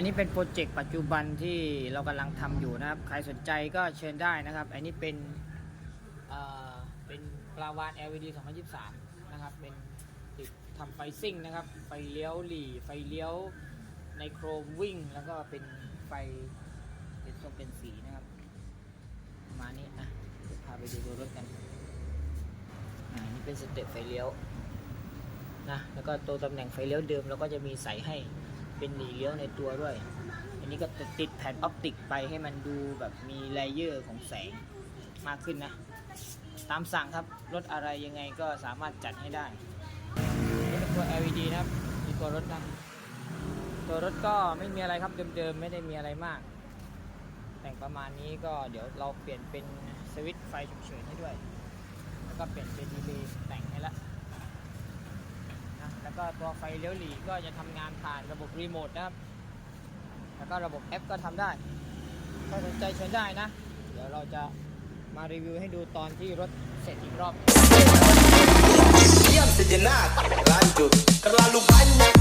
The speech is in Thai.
อันนี้เป็นโปรเจกต์ปัจจุบันที่เรากำลังทำอยู่นะครับ ใครสนใจก็เชิญได้นะครับ อันนี้เป็นเอ่อเป็นปลาวาน LED 2023 นะครับ เป็นติดทำไฟซิ่งนะครับ ไฟเลี้ยวหลีไฟเลี้ยวในโครมวิ่ง แล้วก็เป็นไฟเป็นทรงเป็นสีนะครับ มานี้อะพาไปดูรถกัน อ่า นี่เป็นสเต็ปไฟเลี้ยวนะ แล้วก็ตัวตำแหน่งไฟเลี้ยวเดิมเราก็จะมีใส่ให้ เป็นหนีเลี้ยวในตัวด้วย อันนี้ก็จะติดแผ่นออปติกไปให้มันดูแบบมีเลเยอร์ของแสงมากขึ้นนะ ตามสั่งครับ รถอะไรยังไงก็สามารถจัดให้ได้ นี่เป็นตัว LED นะครับมีตัวรถนะตัวรถก็ไม่มีอะไรครับเดิมๆ ไม่ได้มีอะไรมาก แต่งประมาณนี้ก็เดี๋ยวเราเปลี่ยนเป็นสวิตช์ไฟฉุกเฉินให้ด้วย แล้วก็เปลี่ยนเป็นดีเลย์แต่งให้ละ นะแล้ว ก็ตัวไฟเลี้ยวหลีก็จะทำงานผ่านระบบรีโมทนะครับ แล้วก็ระบบแอปก็ทำได้ ถ้าสนใจเชิญได้นะ เดี๋ยวเราจะมารีวิวให้ดูตอนที่รถเสร็จอีกรอบ Diam sejenak, lanjut Terlalu banyak